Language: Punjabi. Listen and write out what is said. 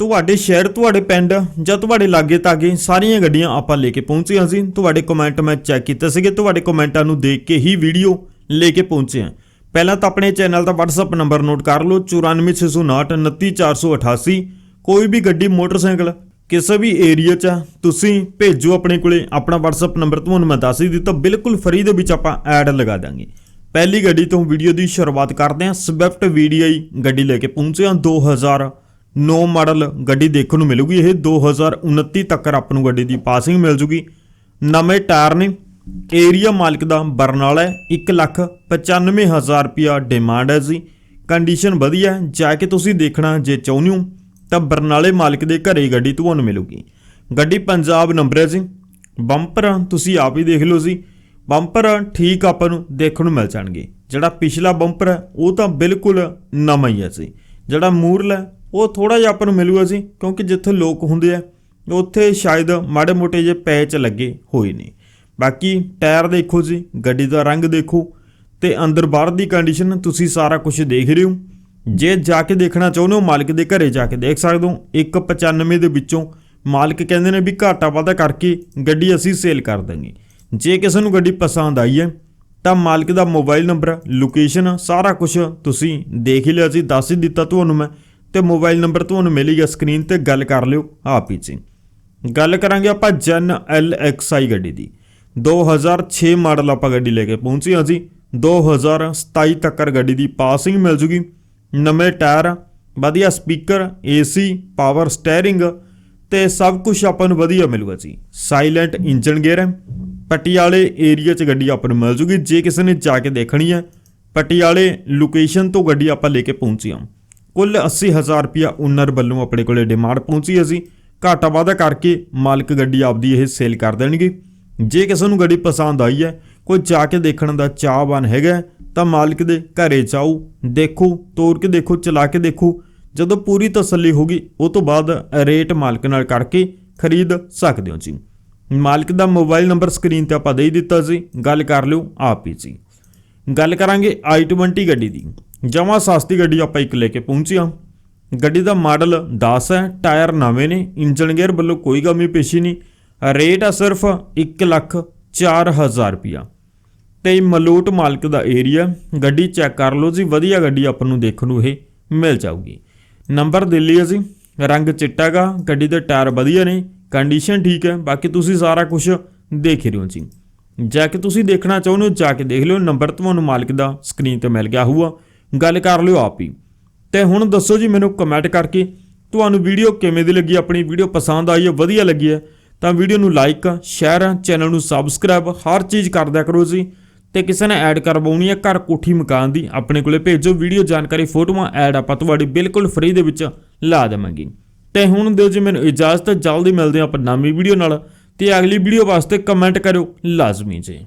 ਤੁਹਾਡੇ ਸ਼ਹਿਰ ਤੁਹਾਡੇ ਪਿੰਡ ਜਾਂ ਤੁਹਾਡੇ ਲਾਗੇ ਤਾਗੇ ਸਾਰੀਆਂ ਗੱਡੀਆਂ ਆਪਾਂ ਲੈ ਕੇ ਪਹੁੰਚੇ ਹਾਂ ਸੀ ਤੁਹਾਡੇ ਕਮੈਂਟ ਮੈਂ ਚੈੱਕ ਕੀਤੇ ਸੀਗੇ ਤੁਹਾਡੇ ਕਮੈਂਟਾਂ ਨੂੰ ਦੇਖ ਕੇ ਹੀ ਵੀਡੀਓ ਲੈ ਕੇ ਪਹੁੰਚੇ ਹਾਂ। ਪਹਿਲਾਂ ਤਾਂ ਆਪਣੇ ਚੈਨਲ ਦਾ WhatsApp ਨੰਬਰ ਨੋਟ ਕਰ ਲਓ 9469 29488 ਕੋਈ ਵੀ ਗੱਡੀ ਮੋਟਰਸਾਈਕਲ ਕਿਸੇ ਵੀ ਏਰੀਆ 'ਚ ਆ, ਤੁਸੀਂ ਭੇਜੋ ਆਪਣੇ ਕੋਲੇ ਆਪਣਾ WhatsApp ਨੰਬਰ ਤੁਹਾਨੂੰ ਮੈਂ ਦੱਸ ਹੀ ਦਿੱਤਾ ਬਿਲਕੁਲ ਫਰੀ ਦੇ ਵਿੱਚ ਆਪਾਂ ਐਡ ਲਗਾ ਦਾਂਗੇ। ਪਹਿਲੀ ਗੱਡੀ ਤੋਂ ਵੀਡੀਓ ਦੀ ਸ਼ੁਰੂਆਤ ਕਰਦੇ ਹਾਂ ਸਵਿਫਟ VDI ਗੱਡੀ ਲੈ ਕੇ ਪਹੁੰਚੇ ਹਾਂ 2009 ਮਾਡਲ ਗੱਡੀ ਦੇਖਣ ਨੂੰ ਮਿਲੂਗੀ। ਇਹ 2029 ਤੱਕ ਆਪਾਂ ਨੂੰ ਗੱਡੀ ਦੀ ਪਾਸਿੰਗ ਮਿਲ ਜੂਗੀ। ਨਵੇਂ ਟਾਇਰ ਨੇ। ਏਰੀਆ ਮਾਲਕ ਦਾ ਬਰਨਾਲਾ ਹੈ। 195000 ਰੁਪਿਆ ਡਿਮਾਂਡ ਹੈ ਜੀ। ਕੰਡੀਸ਼ਨ ਵਧੀਆ ਹੈ। ਜਾ ਕੇ ਤੁਸੀਂ ਦੇਖਣਾ ਜੇ ਚਾਹੁੰਦੇ ਹੋ, ਤਾਂ ਬਰਨਾਲੇ ਮਾਲਕ ਦੇ ਘਰੇ ਗੱਡੀ ਤੁਹਾਨੂੰ ਮਿਲੂਗੀ। ਗੱਡੀ ਪੰਜਾਬ ਨੰਬਰ ਹੈ ਜੀ। ਬੰਪਰ ਤੁਸੀਂ ਆਪ ਹੀ ਦੇਖ ਲਓ ਜੀ। ਬੰਪਰ ਠੀਕ ਆਪਾਂ ਨੂੰ ਦੇਖਣ ਨੂੰ ਮਿਲ ਜਾਣਗੇ। ਜਿਹੜਾ ਪਿਛਲਾ ਬੰਪਰ ਹੈ, ਉਹ ਤਾਂ ਬਿਲਕੁਲ ਨਵਾਂ ਹੀ ਹੈ ਜੀ। ਜਿਹੜਾ ਮੂਰਲਾ ਉਹ ਥੋੜਾ ਜਿਹਾ ਆਪਾਂ ਨੂੰ ਮਿਲੂਗਾ ਜੀ ਕਿਉਂਕਿ ਜਿੱਥੇ ਲੋਕ ਹੁੰਦੇ ਆ, ਉੱਥੇ ਸ਼ਾਇਦ ਮਾੜੇ ਮੋਟੇ ਜਿਹੇ ਪੈਚ ਲੱਗੇ ਹੋਏ ਨੇ। ਬਾਕੀ ਟਾਇਰ ਦੇਖੋ ਜੀ, ਗੱਡੀ ਦਾ ਰੰਗ ਦੇਖੋ, ਤੇ ਅੰਦਰ ਬਾਹਰ ਦੀ ਕੰਡੀਸ਼ਨ ਤੁਸੀਂ ਸਾਰਾ ਕੁਝ ਦੇਖ ਰਹੇ ਹੋ। ਜੇ ਜਾ ਕੇ ਦੇਖਣਾ ਚਾਹੁੰਦੇ ਹੋ, ਮਾਲਕ ਦੇ ਘਰੇ ਜਾ ਕੇ ਦੇਖ ਸਕਦੇ ਹੋ। 195 ਦੇ ਵਿੱਚੋਂ ਮਾਲਕ ਕਹਿੰਦੇ ਨੇ ਵੀ ਘਾਟਾ ਵਾਧਾ ਕਰਕੇ ਗੱਡੀ ਅਸੀਂ ਸੇਲ ਕਰ ਦਾਂਗੇ ਜੇ ਕਿਸੇ ਨੂੰ ਗੱਡੀ ਪਸੰਦ ਆਈ ਹੈ, ਤਾਂ ਮਾਲਕ ਦਾ ਮੋਬਾਈਲ ਨੰਬਰ ਲੋਕੇਸ਼ਨ ਸਾਰਾ ਕੁਝ ਤੁਸੀਂ ਦੇਖ ਹੀ ਲਿਆ ਸੀ, ਦੱਸ ਹੀ ਦਿੱਤਾ ਤੁਹਾਨੂੰ ਮੈਂ। ਤੇ ਮੋਬਾਈਲ ਨੰਬਰ ਤੁਹਾਨੂੰ ਮਿਲੇਗਾ ਸਕਰੀਨ ਤੇ ਗੱਲ ਕਰ ਲਿਓ ਆਪ ਹੀ ਜੀ। ਗੱਲ ਕਰਾਂਗੇ ਆਪਾਂ ਜਨ LXI ਗੱਡੀ ਦੀ। 2006 ਮਾਡਲ ਆਪਾਂ ਗੱਡੀ ਲੈ ਕੇ ਪਹੁੰਚੇ ਹਾਂ ਜੀ। 2027 ਤੱਕ ਗੱਡੀ ਦੀ ਪਾਸਿੰਗ ਮਿਲ ਜੂਗੀ। ਨਵੇਂ ਟਾਇਰ, ਵਧੀਆ ਸਪੀਕਰ AC ਪਾਵਰ ਸਟੀਅਰਿੰਗ ਤੇ ਸਭ ਕੁਝ ਆਪਾਂ ਨੂੰ ਵਧੀਆ ਮਿਲੂਗਾ ਜੀ। ਸਾਇਲੈਂਟ ਇੰਜਨ ਗੇਅਰ ਹੈ। ਪਟਿਆਲੇ ਏਰੀਆ 'ਚ ਗੱਡੀ ਆਪਾਂ ਨੂੰ ਮਿਲ ਜੂਗੀ। ਜੇ ਕਿਸੇ ਨੇ ਜਾ ਕੇ ਦੇਖਣੀ ਹੈ, ਪਟਿਆਲੇ ਲੋਕੇਸ਼ਨ ਤੋਂ ਗੱਡੀ ਆਪਾਂ ਲੈ ਕੇ ਪਹੁੰਚੇ ਹਾਂ। ਕੁੱਲ 80000 ਰੁਪਿਆ ਓਨਰ ਵੱਲੋਂ ਆਪਣੇ ਕੋਲੇ ਡਿਮਾਂਡ ਪਹੁੰਚੀ ਅਸੀਂ ਘਾਟਾ ਵਾਧਾ ਕਰਕੇ ਮਾਲਕ ਗੱਡੀ ਆਪਦੀ ਇਹ ਸੇਲ ਕਰ ਦੇਣਗੇ। ਜੇ ਕਿਸੇ ਨੂੰ ਗੱਡੀ ਪਸੰਦ ਆਈ ਹੈ, ਕੋਈ ਜਾ ਕੇ ਦੇਖਣ ਦਾ ਚਾਹਵਾਨ ਹੈਗਾ ਤਾਂ ਮਾਲਕ ਦੇ ਘਰੇ ਜਾਓ, ਦੇਖੋ ਤੋੜ ਕੇ ਦੇਖੋ, ਚਲਾ ਕੇ ਦੇਖੋ। ਜਦੋਂ ਪੂਰੀ ਤਸੱਲੀ ਹੋਗੀ ਉਹ ਤੋਂ ਬਾਅਦ ਰੇਟ ਮਾਲਕ ਨਾਲ ਕਰਕੇ ਖਰੀਦ ਸਕਦੇ ਹੋ ਜੀ। ਮਾਲਕ ਦਾ ਮੋਬਾਈਲ ਨੰਬਰ ਸਕਰੀਨ ਤੇ ਆਪਾਂ ਦੇ ਦਿੱਤਾ ਸੀ ਗੱਲ ਕਰ ਲਿਓ ਆਪ ਹੀ ਜੀ। ਗੱਲ ਕਰਾਂਗੇ i20 ਗੱਡੀ ਦੀ। ਜਮਾ ਸਸਤੀ ਗੱਡੀ ਆਪਾਂ ਇੱਕ ਲੈ ਕੇ ਪਹੁੰਚੇ ਹਾਂ। ਗੱਡੀ ਦਾ ਮਾਡਲ 10 ਹੈ, ਟਾਇਰ ਨਵੇਂ ਨੇ ਇੰਜਨ ਗੇਅਰ ਵੱਲੋਂ ਕੋਈ ਕਮੀ ਪੇਸ਼ੀ ਨਹੀਂ। ਰੇਟ ਆ ਸਿਰਫ 1 ਲੱਖ 4000 ਰੁਪਿਆ ਤੇ ਮਲੂਟ ਮਾਲਕ ਦਾ ਏਰੀਆ ਗੱਡੀ ਚੈੱਕ ਕਰ ਲਓ ਜੀ, ਵਧੀਆ ਗੱਡੀ ਆਪਾਂ ਨੂੰ ਦੇਖਣ ਨੂੰ ਇਹ ਮਿਲ ਜਾਊਗੀ। ਨੰਬਰ ਦਿੱਲੀ ਹੈ ਜੀ ਰੰਗ ਚਿੱਟਾ ਗਾ ਗੱਡੀ ਦੇ ਟਾਇਰ ਵਧੀਆ ਨੇ ਕੰਡੀਸ਼ਨ ਠੀਕ ਹੈ, ਬਾਕੀ ਤੁਸੀਂ ਸਾਰਾ ਕੁਝ ਦੇਖ ਰਹੇ ਹੋ ਜੀ। ਜਾ ਕੇ ਤੁਸੀਂ ਦੇਖਣਾ ਚਾਹੁੰਦੇ ਹੋ, ਜਾ ਕੇ ਦੇਖ ਲਿਓ, ਨੰਬਰ ਤੁਹਾਨੂੰ ਮਾਲਕ ਦਾ ਸਕਰੀਨ ਤੇ ਮਿਲ ਗਿਆ ਹੋਊਗਾ। ਗੱਲ ਕਰ ਲਿਓ ਆਪ ਹੀ। ਤੇ ਹੁਣ ਦੱਸੋ ਜੀ ਮੈਨੂੰ ਕਮੈਂਟ ਕਰਕੇ, ਤੁਹਾਨੂੰ ਵੀਡੀਓ ਕਿਵੇਂ ਦੀ ਲੱਗੀ? ਆਪਣੀ ਵੀਡੀਓ ਪਸੰਦ ਆਈ ਹੈ, ਵਧੀਆ ਲੱਗੀ ਹੈ, ਤਾਂ ਵੀਡੀਓ ਨੂੰ ਲਾਈਕ ਸ਼ੇਅਰ ਚੈਨਲ ਨੂੰ ਸਬਸਕ੍ਰਾਈਬ ਹਰ ਚੀਜ਼ ਕਰ ਕਰੋ ਜੀ। ਤੇ ਕਿਸੇ ਨੇ ਐਡ ਕਰਵਾਉਣੀ ਹੈ, ਘਰ ਕੋਠੀ ਮਕਾਨ ਦੀ, ਆਪਣੇ ਕੋਲੇ ਭੇਜੋ। ਵੀਡੀਓ ਜਾਣਕਾਰੀ ਫੋਟੋਆਂ ਐਡ ਆਪਾਂ ਤੁਹਾਡੀ ਬਿਲਕੁਲ ਫ੍ਰੀ ਦੇ ਵਿੱਚ ਲਾ ਦੇਵਾਂਗੇ। ਤੇ ਹੁਣ ਦਿਓ ਜੀ ਮੈਨੂੰ ਇਜਾਜ਼ਤ, ਜਲਦੀ ਮਿਲਦੇ ਹਾਂ ਆਪਾਂ ਨਵੀਂ ਵੀਡੀਓ ਨਾਲ। ਤੇ ਅਗਲੀ ਵੀਡੀਓ ਵਾਸਤੇ ਕਮੈਂਟ ਕਰਿਓ ਲਾਜ਼ਮੀ ਜੀ।